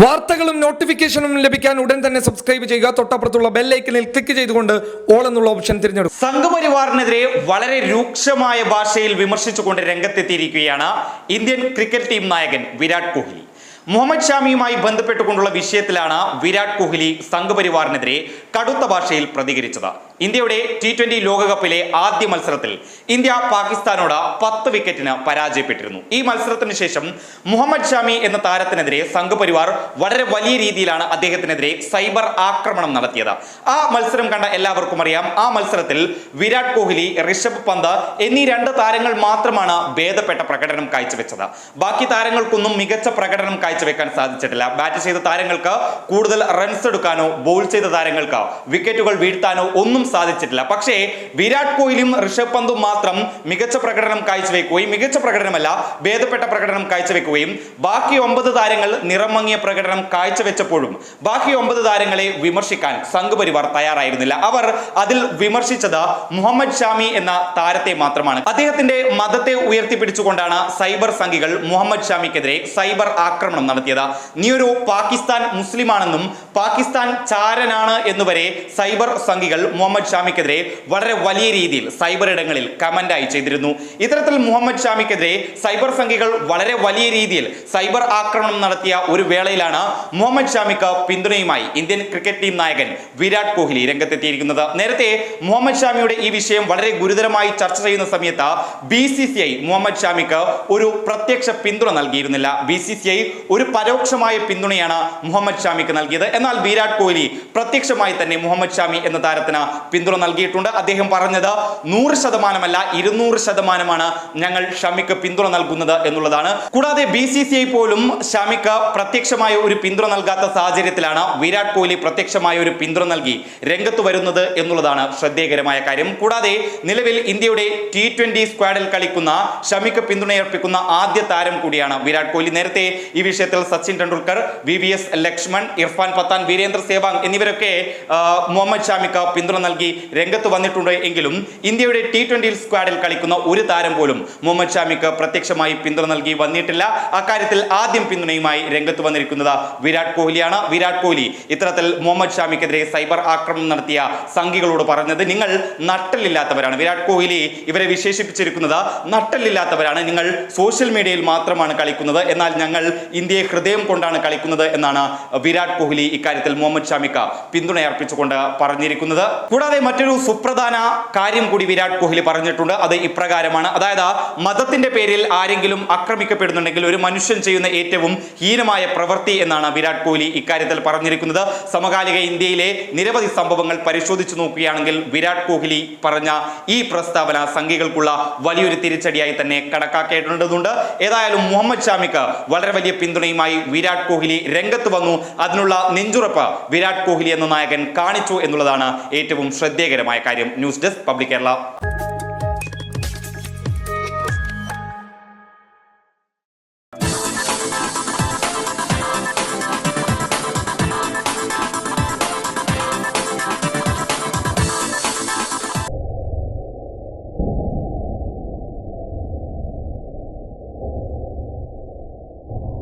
വാർത്തകളും നോട്ടിഫിക്കേഷനും ലഭിക്കാൻ ഉടൻ തന്നെ സബ്സ്ക്രൈബ് ചെയ്യുക. തൊട്ടപ്പുറത്തുള്ള ബെല്ലൈക്കനിൽ ക്ലിക്ക് ചെയ്തുകൊണ്ട് ഓൾ എന്നുള്ള ഓപ്ഷൻ തിരഞ്ഞെടുക്കും സംഘപരിവാറിനെതിരെ വളരെ രൂക്ഷമായ ഭാഷയിൽ വിമർശിച്ചുകൊണ്ട് രംഗത്തെത്തിയിരിക്കുകയാണ് ഇന്ത്യൻ ക്രിക്കറ്റ് ടീം നായകൻ വിരാട് കോഹ്ലി. മുഹമ്മദ് ഷാമിയുമായി ബന്ധപ്പെട്ടുകൊണ്ടുള്ള വിഷയത്തിലാണ് വിരാട് കോഹ്ലി സംഘപരിവാറിനെതിരെ കടുത്ത ഭാഷയിൽ പ്രതികരിച്ചത്. ഇന്ത്യയുടെ ടി ട്വന്റി ലോകകപ്പിലെ ആദ്യ മത്സരത്തിൽ ഇന്ത്യ പാകിസ്ഥാനോട് പത്ത് വിക്കറ്റിന് പരാജയപ്പെട്ടിരുന്നു. ഈ മത്സരത്തിന് ശേഷം മുഹമ്മദ് ഷാമി എന്ന താരത്തിനെതിരെ സംഘപരിവാർ വളരെ വലിയ രീതിയിലാണ് അദ്ദേഹത്തിനെതിരെ സൈബർ ആക്രമണം നടത്തിയത്. ആ മത്സരം കണ്ട എല്ലാവർക്കും അറിയാം. ആ മത്സരത്തിൽ വിരാട് കോഹ്ലി ഋഷഭ് പന്ത് എന്നീ രണ്ട് താരങ്ങൾ മാത്രമാണ് ഭേദപ്പെട്ട പ്രകടനം കാഴ്ചവെച്ചത്. ബാക്കി താരങ്ങൾക്കൊന്നും മികച്ച പ്രകടനം കാഴ്ചവെക്കാൻ സാധിച്ചിട്ടില്ല. ബാറ്റ് ചെയ്ത താരങ്ങൾക്ക് കൂടുതൽ റൺസ് എടുക്കാനോ ബോൾ ചെയ്ത താരങ്ങൾക്ക് വിക്കറ്റുകൾ വീഴ്ത്താനോ ഒന്നും സാധിച്ചിട്ടില്ല. പക്ഷേ വിരാട് കോഹ്ലിയും ഋഷഭ് പന്തും മാത്രം മികച്ച പ്രകടനം കാഴ്ചവെക്കുകയും മികച്ച പ്രകടനമല്ല ഭേദപ്പെട്ട പ്രകടനം കാഴ്ചവെക്കുകയും ബാക്കി ഒമ്പത് താരങ്ങൾ നിറമങ്ങിയ പ്രകടനം കാഴ്ചവെച്ചപ്പോഴും ബാക്കി ഒമ്പത് താരങ്ങളെ വിമർശിക്കാൻ സംഘപരിവാർ തയ്യാറായിരുന്നില്ല. അവർ അതിൽ വിമർശിച്ചത് മുഹമ്മദ് ഷാമി എന്ന താരത്തെ മാത്രമാണ്. അദ്ദേഹത്തിന്റെ മതത്തെ ഉയർത്തിപ്പിടിച്ചുകൊണ്ടാണ് സൈബർ സംഘികൾ മുഹമ്മദ് ഷാമിക്കെതിരെ സൈബർ ആക്രമണം നടത്തിയത്. നീ ഒരു പാകിസ്ഥാൻ മുസ്ലിമാണെന്നും പാകിസ്ഥാൻ ചാരനാണ് എന്നുവരെ സൈബർ സംഘികൾ മുഹമ്മദ് ഷാമിക്കെതിരെ വളരെ വലിയ രീതിയിൽ സൈബർ ഇടങ്ങളിൽ കമന്റായി ചെയ്തിരുന്നു. ഇത്തരത്തിൽ മുഹമ്മദ് ഷാമിക്കെതിരെ സൈബർ സംഘികൾ വളരെ വലിയ രീതിയിൽ സൈബർ ആക്രമണം നടത്തിയ ഒരു വേളയിലാണ് മുഹമ്മദ് ഷാമിക്ക് പിന്തുണയുമായി ഇന്ത്യൻ ക്രിക്കറ്റ് ടീം നായകൻ വിരാട് കോഹ്ലി രംഗത്തെത്തിയിരിക്കുന്നത്. നേരത്തെ മുഹമ്മദ് ഷാമിയുടെ ഈ വിഷയം വളരെ ഗുരുതരമായി ചർച്ച ചെയ്യുന്ന സമയത്ത് B C C I Mohammed ഷാമിക്ക് ഒരു പ്രത്യക്ഷ പിന്തുണ നൽകിയിരുന്നില്ല. ബി സി സി ഐ ഒരു പരോക്ഷമായ പിന്തുണയാണ് മുഹമ്മദ് ഷാമിക്ക് നൽകിയത്. എന്നാൽ വിരാട് കോഹ്ലി പ്രത്യക്ഷമായി തന്നെ മുഹമ്മദ് ഷാമി എന്ന താരത്തിന് പിന്തുണ നൽകിയിട്ടുണ്ട്. അദ്ദേഹം പറഞ്ഞത് നൂറ് ശതമാനമല്ല ഇരുന്നൂറ് ശതമാനമാണ് ഞങ്ങൾ ഷമിക്ക് പിന്തുണ നൽകുന്നത് എന്നുള്ളതാണ്. കൂടാതെ ബി സി സി ഐ പോലും ഷമിക്ക് പ്രത്യക്ഷമായ ഒരു പിന്തുണ നൽകാത്ത സാഹചര്യത്തിലാണ് വിരാട് കോഹ്ലി പ്രത്യക്ഷമായ ഒരു പിന്തുണ നൽകി രംഗത്ത് വരുന്നത് എന്നുള്ളതാണ് ശ്രദ്ധേയകരമായ കാര്യം. കൂടാതെ നിലവിൽ ഇന്ത്യയുടെ ടി ട്വന്റി സ്ക്വാഡിൽ കളിക്കുന്ന ഷമിക്ക് പിന്തുണയർപ്പിക്കുന്ന ആദ്യ താരം കൂടിയാണ് വിരാട് കോഹ്ലി. നേരത്തെ ഈ വിഷയത്തിൽ Sachin Tendulkar V V S Laxman Irfan Pathan Virender Sehwag എന്നിവരൊക്കെ Muhammad ഷാമിക്ക് പിന്തുണ രംഗത്ത് വന്നിട്ടുണ്ട് എങ്കിലും ഇന്ത്യയുടെ ടി ട്വന്റി സ്ക്വാഡിൽ കളിക്കുന്ന ഒരു താരം പോലും മുഹമ്മദ് ഷാമിക്ക് പ്രത്യക്ഷമായി പിന്തുണ നൽകി വന്നിട്ടില്ല. അക്കാര്യത്തിൽ ആദ്യം പിന്തുണയുമായി രംഗത്ത് വന്നിരിക്കുന്നത് വിരാട് കോഹ്ലിയാണ്. വിരാട് കോഹ്ലി ഇത്തരത്തിൽ മുഹമ്മദ് ഷാമിക്കെതിരെ സൈബർ ആക്രമണം നടത്തിയ സംഘികളോട് പറഞ്ഞത് നിങ്ങൾ നട്ടലില്ലാത്തവരാണ്. വിരാട് കോഹ്ലി ഇവരെ വിശേഷിപ്പിച്ചിരിക്കുന്നത് നട്ടലില്ലാത്തവരാണ്. നിങ്ങൾ സോഷ്യൽ മീഡിയയിൽ മാത്രമാണ് കളിക്കുന്നത്. എന്നാൽ ഞങ്ങൾ ഇന്ത്യയെ ഹൃദയം കൊണ്ടാണ് കളിക്കുന്നത് എന്നാണ് വിരാട് കോഹ്ലി ഇക്കാര്യത്തിൽ മുഹമ്മദ് ഷാമിക്ക് പിന്തുണയർപ്പിച്ചുകൊണ്ട് പറഞ്ഞിരിക്കുന്നത്. കൂടാതെ മറ്റൊരു സുപ്രധാന കാര്യം കൂടി വിരാട് കോഹ്ലി പറഞ്ഞിട്ടുണ്ട്. അത് ഇപ്രകാരമാണ്. അതായത് മതത്തിന്റെ പേരിൽ ആരെങ്കിലും ആക്രമിക്കപ്പെടുന്നുണ്ടെങ്കിൽ ഒരു മനുഷ്യൻ ചെയ്യുന്ന ഏറ്റവും ഹീനമായ പ്രവൃത്തി എന്നാണ് വിരാട് കോഹ്ലി ഇക്കാര്യത്തിൽ പറഞ്ഞിരിക്കുന്നത്. സമകാലിക ഇന്ത്യയിലെ നിരവധി സംഭവങ്ങൾ പരിശോധിച്ചു നോക്കുകയാണെങ്കിൽ വിരാട് കോഹ്ലി പറഞ്ഞ ഈ പ്രസ്താവന സംഘികൾക്കുള്ള വലിയൊരു തിരിച്ചടിയായി തന്നെ കണക്കാക്കേണ്ടതുണ്ട്. ഏതായാലും മുഹമ്മദ് ഷാമിക്ക് വളരെ വലിയ പിന്തുണയുമായി വിരാട് കോഹ്ലി രംഗത്ത് വന്നു. അതിനുള്ള നെഞ്ചുറപ്പ് വിരാട് കോഹ്ലി എന്ന നായകൻ കാണിച്ചു എന്നുള്ളതാണ് ഏറ്റവും ശ്രദ്ധേയകരമായ കാര്യം ന്യൂസ് ഡെസ്ക് പബ്ലിക് കേരള.